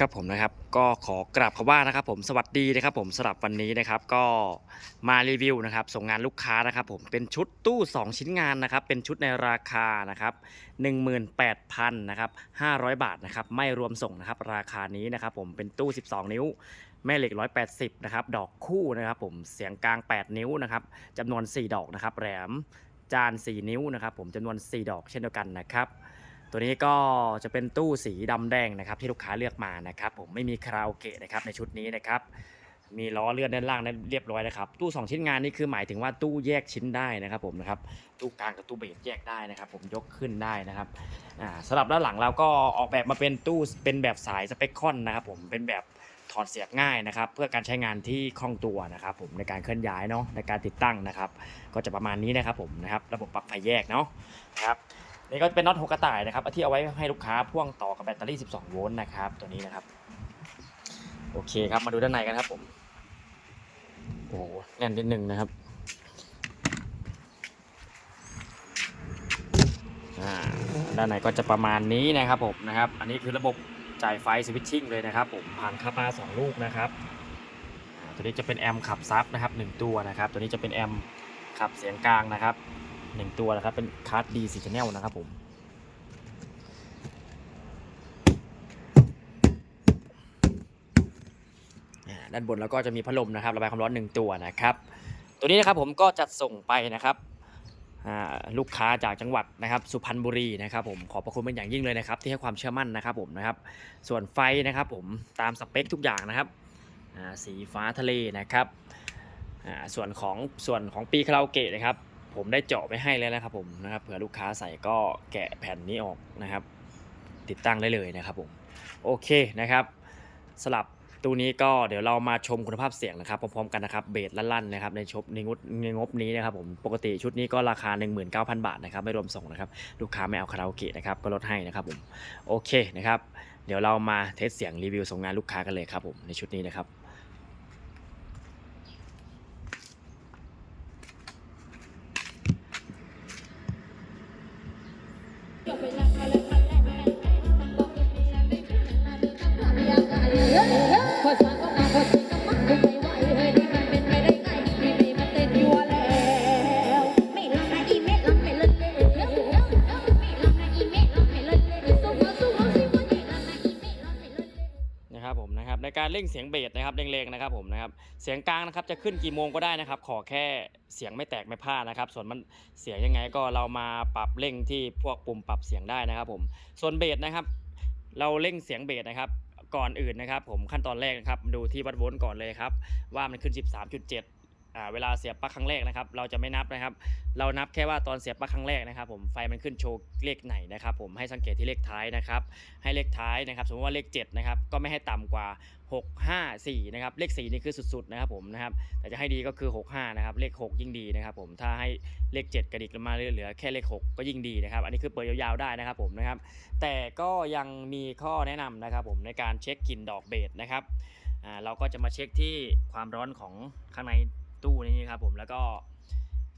ครับผมนะครับก็ขอกราบคำว่านะครับผมสวัสดีนะครับผมสำหรับวันนี้นะครับก็มารีวิวนะครับส่งงานลูกค้านะครับผมเป็นชุดตู้ 2 ชิ้นงานนะครับเป็นชุดในราคานะครับ18,000นะครับ500 บาทนะครับไม่รวมส่งนะครับราคานี้นะครับผมเป็นตู้ 12 นิ้ว แม่เหล็ก 180นะครับดอกคู่นะครับผมเสียงกลาง 8 นิ้วนะครับจำนวน 4 ดอกนะครับแหลมจาน 4 นิ้วนะครับผมจำนวน 4 ดอกเช่นเดียวกันนะครับ ตัวนี้ก็จะเป็นตู้สีดำแดงนะครับที่ลูกค้าเลือกมานะครับ ผมไม่มีคาราโอเกะนะครับในชุดนี้นะครับมีล้อเลื่อนด้านล่างนั้นเรียบร้อยนะครับ ตู้ 2 ชิ้นงานนี่คือหมายถึงว่าตู้แยกชิ้นได้นะครับผมนะครับตู้กลางกับตู้เบสแยกได้นะครับ ผมยกขึ้นได้นะครับอ่าสำหรับด้านหลังเราก็ออกแบบมาเป็นตู้เป็นแบบสายสเปคคอนนะครับผมเป็นแบบถอดเสียบง่ายนะครับ เพื่อการใช้งานที่คล่องตัวนะครับผมในการเคลื่อนย้ายเนาะในการติดตั้งนะครับ ก็จะประมาณนี้นะครับผมนะครับระบบปรับไฟแยกเนาะนะครับ นี่ก็เป็นน็อตหกกระต่ายนะครับที่เอาไว้ให้ลูกค้าพ่วงต่อกับแบตเตอรี่ 12 โวลต์นะครับ ตัวนี้นะครับ โอเคครับมาดูด้านในกันครับผมโอ้โหแน่นนิดนึงนะครับอ่าด้านในก็จะประมาณนี้นะครับผมนะครับ อันนี้คือระบบจ่ายไฟสวิตชิ่งเลยนะครับผมผ่านคาปาสองลูกนะครับตัวนี้จะเป็นแอมป์ขับซับนะครับหนึ่งตัวนะครับ ตัวนี้จะเป็นแอมป์ขับเสียงกลางนะครับ หนึ่งตัวนะครับ เป็นคาร์ดดีสีชแนลนะครับผมด้านบนแล้วก็จะมีพัดลมนะครับ ระบายความร้อนหนึ่งตัวนะครับ ตัวนี้นะครับผมก็จัดส่งไปนะครับลูกค้าจากจังหวัดนะครับสุพรรณบุรีนะครับผมขอบพระคุณเป็นอย่างยิ่งเลยนะครับ ที่ให้ความเชื่อมั่นนะครับผมนะครับ ส่วนไฟนะครับผมตามสเปคทุกอย่างนะครับสีฟ้าทะเลนะครับส่วนของส่วนของปีคาราโอเกะนะครับ ผมได้เจาะไปให้แล้วนะครับผมนะครับเผื่อลูกค้าใส่ก็แกะแผ่นนี้ออกนะครับ ติดตั้งได้เลยนะครับผมโอเคนะครับสลับตัวนี้ก็เดี๋ยวเรามาชมคุณภาพเสียงนะครับพร้อมๆกันนะครับเบสลั่นๆนะครับในชบในงบในงบนี้นะครับผมปกติชุดนี้ก็ราคา 19,000 บาทนะครับไม่รวมส่งนะครับลูกค้าไม่เอาคาราโอเกะนะครับก็ลดให้นะครับผมโอเคนะครับเดี๋ยวเรามาเทสเสียงรีวิวส่งงานลูกค้ากันเลยครับผมในชุดนี้นะครับ ในการเร่งเสียงเบสนะครับเร่งๆนะครับผมนะครับเสียงกลางนะครับจะขึ้นกี่โมงก็ได้นะครับ ขอแค่เสียงไม่แตกไม่พลาดนะครับ ส่วนมันเสียงยังไงก็เรามาปรับเร่งที่พวกปุ่มปรับเสียงได้นะครับผมส่วนเบสนะครับ เราเร่งเสียงเบสนะครับก่อนอื่นนะครับ ผมขั้นตอนแรกนะครับดูที่วัดโวลต์ก่อนเลยครับว่ามันขึ้น 13.7 อ่าเวลาเสียบปลั๊กครั้งแรกนะครับ เราจะไม่นับนะครับ เรานับแค่ว่าตอนเสียบปลั๊กครั้งแรกนะครับ ผมไฟมันขึ้นโชว์เลขไหนนะครับ ผมให้สังเกตที่เลขท้ายนะครับ ให้เลขท้ายนะครับ สมมติว่าเลข7นะครับก็ไม่ให้ต่ำกว่า 6 5 4นะครับเลข4นี่คือสุดๆนะครับผมนะครับแต่จะให้ดีก็คือ 6 5นะครับเลข 6 ยิ่งดีนะครับ ผมถ้าให้เลข 7 กระดิกลงมาเหลือแค่เลข 6 ก็ยิ่งดีนะครับ อันนี้คือเปิดยาวๆได้นะครับ ผมนะครับ แต่ก็ยังมีข้อแนะนำนะครับผมในการเช็คกลิ่นดอกเบสนะครับเราก็จะมาเช็คที่ความร้อนของข้างใน ตู้นี้ครับผมแล้วก็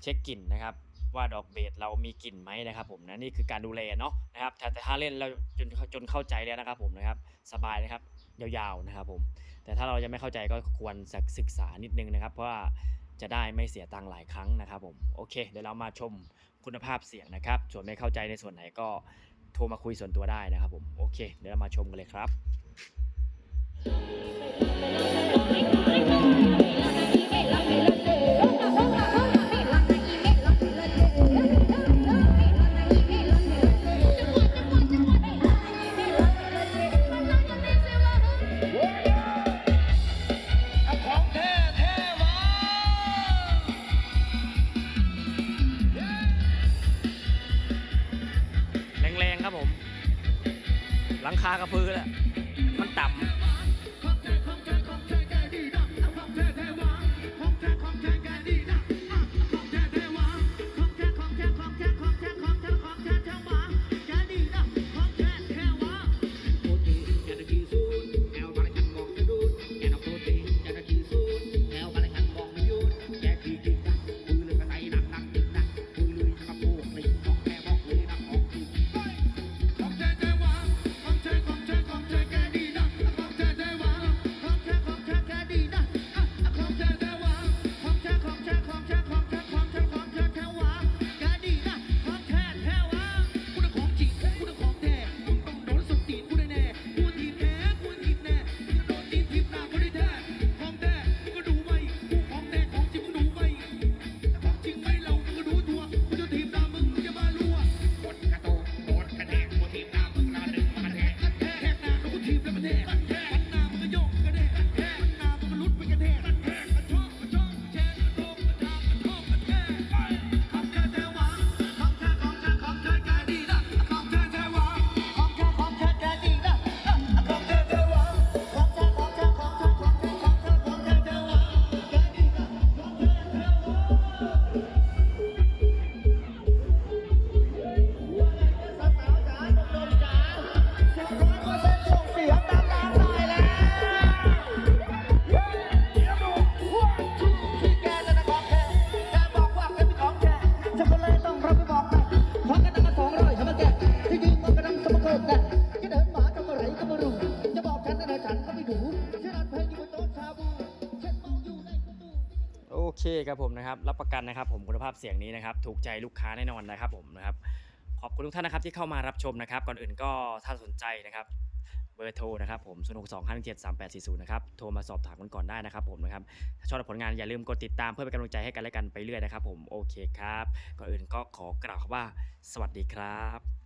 เช็คกลิ่นนะครับว่าดอกเบสเรามีกลิ่นไหมนะครับผมนะนี่คือการดูแลเนาะนะครับแต่ถ้าเล่นเราจนจนเข้าใจแล้วนะครับผมนะครับสบายนะครับยาวๆนะครับผมแต่ถ้าเรายังไม่เข้าใจก็ควรศึกษานิดนึงนะครับ เพราะว่าจะได้ไม่เสียตังค์หลายครั้งนะครับผมโอเคเดี๋ยวเรามาชมคุณภาพเสียงนะครับ ส่วนไม่เข้าใจในส่วนไหนก็โทรมาคุยส่วนตัวได้นะครับผมโอเค เดี๋ยวเรามาชมกันเลยครับ หลังคากระพือแล้วมันต่ำ เคครับผมนะครับรับประกันนะครับ ผมคุณภาพเสียงนี้นะครับถูกใจลูกค้าแน่นอนนะครับ ผมนะครับขอบคุณทุกท่านนะครับที่เข้ามารับชมนะครับ ก่อนอื่นก็ถ้าสนใจนะครับเบอร์โทรนะครับผม0 6 2 5 7 3 8 4 0นะครับโทรมาสอบถามกันก่อนได้นะครับผมนะครับถ้าชอบผลงานอย่าลืมกดติดตามเพื่อเป็นกำลังใจให้กันและกันไปเรื่อยนะครับ ผมโอเคครับก่อนอื่นก็ขอกล่าวว่า สวัสดีครับ